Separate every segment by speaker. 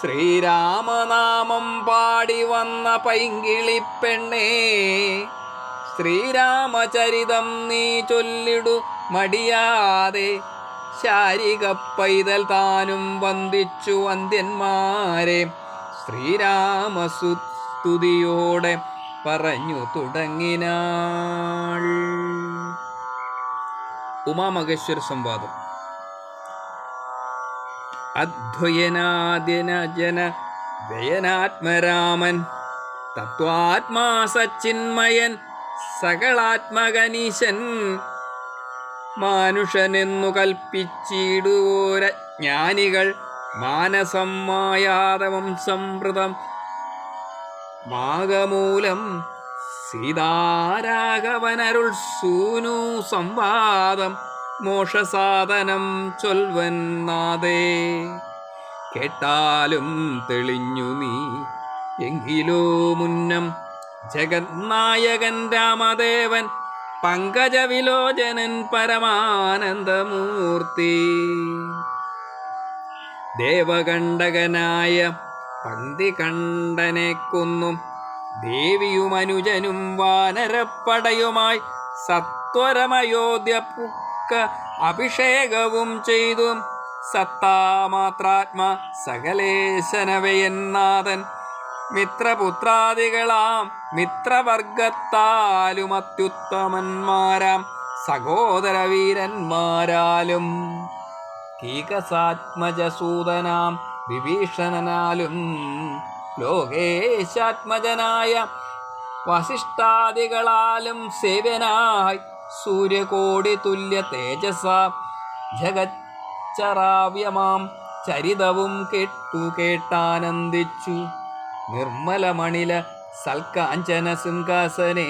Speaker 1: ശ്രീരാമനാമം പാടി വന്ന പൈങ്കിളിപ്പെണ്ണേ ശ്രീരാമചരിതം നീ ചൊല്ലിടു മടിയാതെ ശാരിക പൈതൽ താനും വന്ദിച്ചു വന്ദ്യന്മാരെ ശ്രീരാമസുസ്തുതിയോടെ പറഞ്ഞു തുടങ്ങിനാൾ. ഉമാമഹേശ്വര സംവാദം. അദ്വയനാദ്യന ജന വ്യയനാത്മരാമൻ തത്വാത്മാ സച്ചിന്മയൻ സകളാത്മകനീശൻ. മാനുഷനെന്നു കൽപ്പിച്ചിടുവോരജ്ഞാനികൾ മാനസം മായാതവം സംവൃതം മാഗമൂലം സീതാരാഘവനരുൾ സൂനു സംവാദം. മോഷസാധനം ചൊൽവൻ നാദേ കേട്ടാലും തെളിഞ്ഞു നീ എങ്കിലോ മുന്നം ജഗന്നായകൻ രാമദേവൻ പങ്കജവിലോചനൻ പരമാനന്ദമൂർത്തി. ദേവകണ്ഠകനായ പന്തികണ്ഠനെ കൊന്നും ദേവിയും അനുജനും വാനരപ്പടയുമായി സത്വരമയോധ്യ പുക്ക അഭിഷേകവും ചെയ്തു. സത്താമാത്രാത്മ സകലേശനവയന്നാഥൻ. മിത്രപുത്രാദികളാം മിത്രവർഗത്താലും അത്യുത്തമന്മാരാം സഹോദരവീരന്മാരാലും. കീകസാത്മജസൂതനാം വിഭീഷണനാലും ലോകേശാത്മജനായ വസിഷ്ഠാദികളാലും സേവനായി സൂര്യകോടി തുല്യ തേജസ ജഗച്ചറാവ്യമാം ചരിതവും കേട്ടു കേട്ടാനന്ദിച്ചു. നിർമ്മലമണില സൽക്കാഞ്ചന സിംഹാസനേ.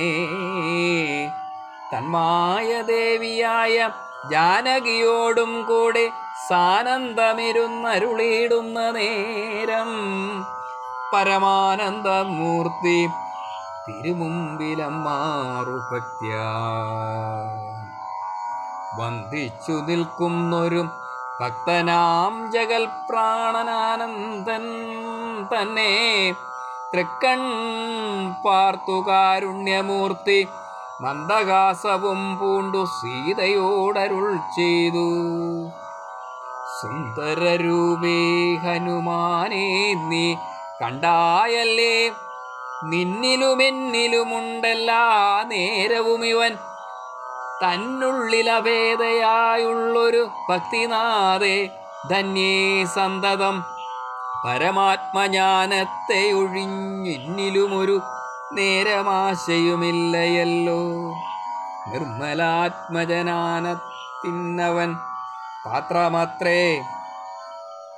Speaker 1: തന്മായ ദേവിയായ ജാനകിയോടും കൂടെ സാനന്ദമിരുന്നരുളിയിടുന്ന നേരം പരമാനന്ദമൂർത്തി തിരുമുമ്പിലമ്മാറു ഭക്ത്യ വന്ദിച്ചു നിൽക്കുന്നൊരു ഭക്തനാം ജഗൽ പ്രാണനാനന്ദൻ തന്നെ. തൃക്കൺ പാർത്തു കാരുണ്യമൂർത്തി മന്ദഹാസവും പൂണ്ടു സീതയോടരുൾ ചെയ്തു. സുന്ദരരൂപേ ഹനുമാനേ നീ കണ്ടായല്ലേ നിന്നിലുമെന്നിലുമുണ്ടെല്ലാ നേരവും ഇവൻ. തന്നുള്ളിലഭേദയായുള്ളൊരു ഭക്തിനാഥേ ധന്യേ സന്തതം. പരമാത്മജ്ഞാനത്തെ ഒഴിഞ്ഞിന്നിലുമൊരു നേരമാശയുമില്ലയല്ലോ. നിർമ്മലാത്മജനാനത്തിന്നവൻ. പാത്രമത്രേ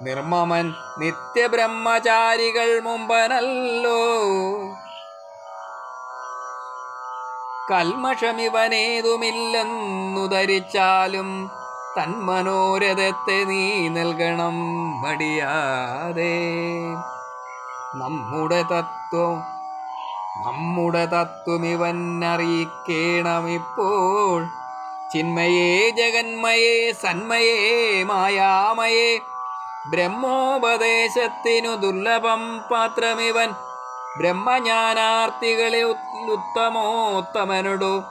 Speaker 1: നിർമ്മമൻ നിത്യബ്രഹ്മചാരികൾ മുമ്പനല്ലോ. കൽമഷമിവനേതുമില്ലെന്നു ധരിച്ചാലും തന്മനോരഥത്തെ നീ നൽകണം മടിയാതെ. നമ്മുടെ തത്വം നമ്മുടെ തത്വം ഇവൻ അറിയിക്കണമിപ്പോൾ ചിന്മയേ ജഗന്മയേ സന്മയേ മായാമയേ ബ്രഹ്മോപദേശത്തിനു ദുർലഭം പാത്രമിവൻ ബ്രഹ്മജ്ഞാനാർത്ഥികളെ ഉത്തമോത്തമനുടു.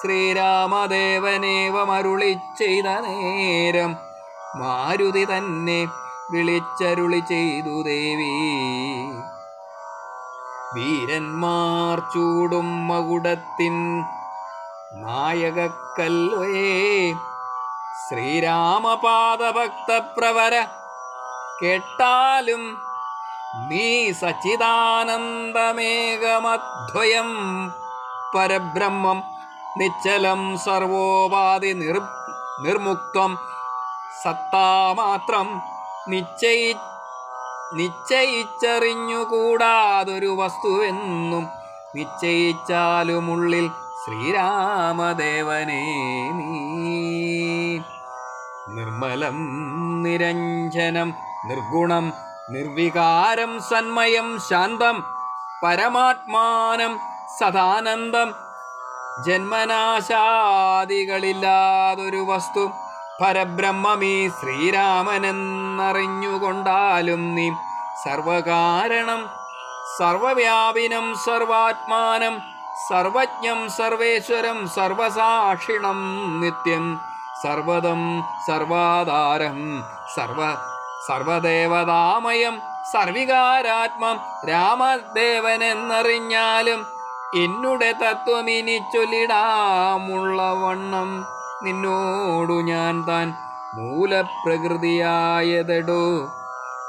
Speaker 1: ശ്രീരാമദേവനേവമരുളി ചെയ്ത നേരം മാരുതി തന്നെ വിളിച്ചരുളി ചെയ്തു ദേവി. വീരന്മാർ ചൂടും മകുടത്തിൻ നായകക്കല്ലേ ശ്രീരാമപാദഭക്തപ്രവര കേട്ടാലും നീ സച്ചിദാനന്ദമേകമദ്വയം പരബ്രഹ്മം നിശ്ചലം സർവോപാധി നിർ നിർമുക്തം. സത്താമാത്രം നിശ്ചയി നിശ്ചയിച്ചറിഞ്ഞുകൂടാതൊരു വസ്തുവെന്നും നിശ്ചയിച്ചാലുമുള്ളിൽ ശ്രീരാമദേവനെ നീ. നിർമ്മലം നിരഞ്ജനം നിർഗുണം നിർവികാരം സന്മയം ശാന്തം പരമാത്മാനം സദാനന്ദം. ജന്മനാശാദികളില്ലാതൊരു വസ്തു പരബ്രഹ്മമീ ശ്രീരാമനെന്നറിഞ്ഞുകൊണ്ടാലും നീ സർവകാരണം സർവവ്യാപിനം സർവാത്മാനം സർവജ്ഞം സർവേശ്വരം സർവസാക്ഷിണം നിത്യം സർവദം സർവാധാരം സർവ സർവദേവതാമയം സർവികാരാത്മം രാമദേവനെന്നറിഞ്ഞാലും എന്നുടെ തത്വമിനി ചൊല്ലിടാമുള്ള വണ്ണം നിന്നോടു ഞാൻ താൻ മൂലപ്രകൃതിയായതെടു.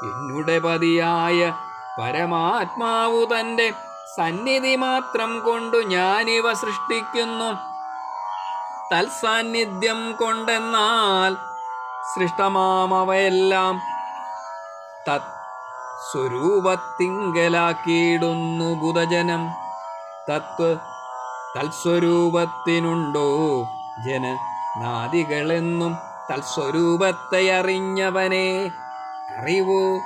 Speaker 1: എന്നുടെ പതിയായ പരമാത്മാവു തന്റെ സന്നിധി മാത്രം കൊണ്ടു ഞാനിവ സൃഷ്ടിക്കുന്നു. തൽസാന്നിധ്യം കൊണ്ടെന്നാൽ സൃഷ്ടമാമവയെല്ലാം തത് സ്വരൂപത്തിങ്കലാക്കിയിടുന്നു ബുധജനം. തത്വ തൽസ്വരൂപത്തിനുണ്ടോ ജന നാദികളെന്നും തൽസ്വരൂപത്തെ അറിഞ്ഞവനെ അറിവോ?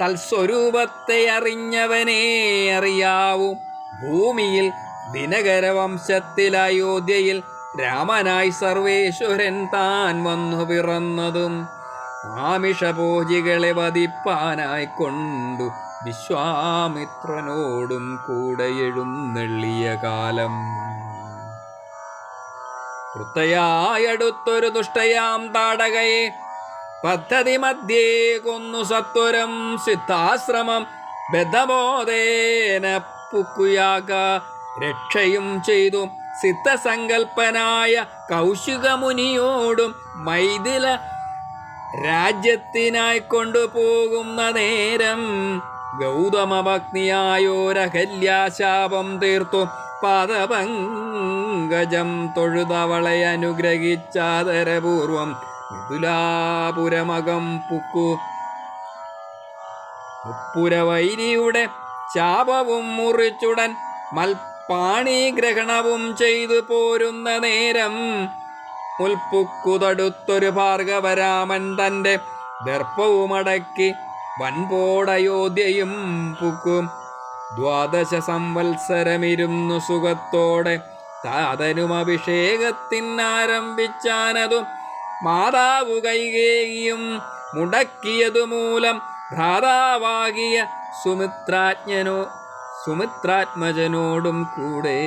Speaker 1: തൽസ്വരൂപത്തെ അറിഞ്ഞവനെ അറിയാവൂ. ഭൂമിയിൽ ദിനകര വംശത്തിൽ അയോധ്യയിൽ രാമനായി സർവേശ്വരൻ താൻ വന്നു പിറന്നതും. ആമിഷഭോജികളെ വധിപ്പാനായി കൊണ്ടു വിശ്വാമിത്രനോടും കൂടെ എഴുന്നള്ളിയ കാലം. വൃത്തയായടുത്തൊരു ദുഷ്ടയാം താടകയെ പദ്ധതി മധ്യേ കൊന്നു സത്വരം സിദ്ധാശ്രമം ബദ്ധബോധേന പുക്കുയാക രക്ഷയും ചെയ്തു. സിദ്ധസങ്കൽപ്പനായ കൗശികമുനിയോടും മൈഥില രാജ്യത്തിനായി കൊണ്ടുപോകുന്ന നേരം ഗൗതമഭഗ്നിയായോരഹല്യാശാപം തീർത്തു. പാദപങ്കജം തൊഴുതവളെ അനുഗ്രഹിച്ചാദരപൂർവം മിഥുലാപുരമകം പുക്കു. മുപ്പുരവൈരിയുടെ ശാപവും മുറിച്ചുടൻ മൽപാണി ഗ്രഹണവും ചെയ്തു പോരുന്ന നേരം മുൽപ്പുക്കുതടുത്തൊരു ഭാർഗവരാമൻ തന്റെ ദർപ്പവുമടക്കി വൻപോടയോധ്യയും പുക്കും. ദ്വാദശ സംവത്സരമിരുന്നു സുഖത്തോടെ. താതനും അഭിഷേകത്തിനാരംഭിച്ചാനതും മാതാവു കൈകേയും മുടക്കിയതുമൂലം ഭ്രാതാവാകിയ സുമിത്രാജ്ഞനോ സുമിത്രാത്മജനോടും കൂടെ.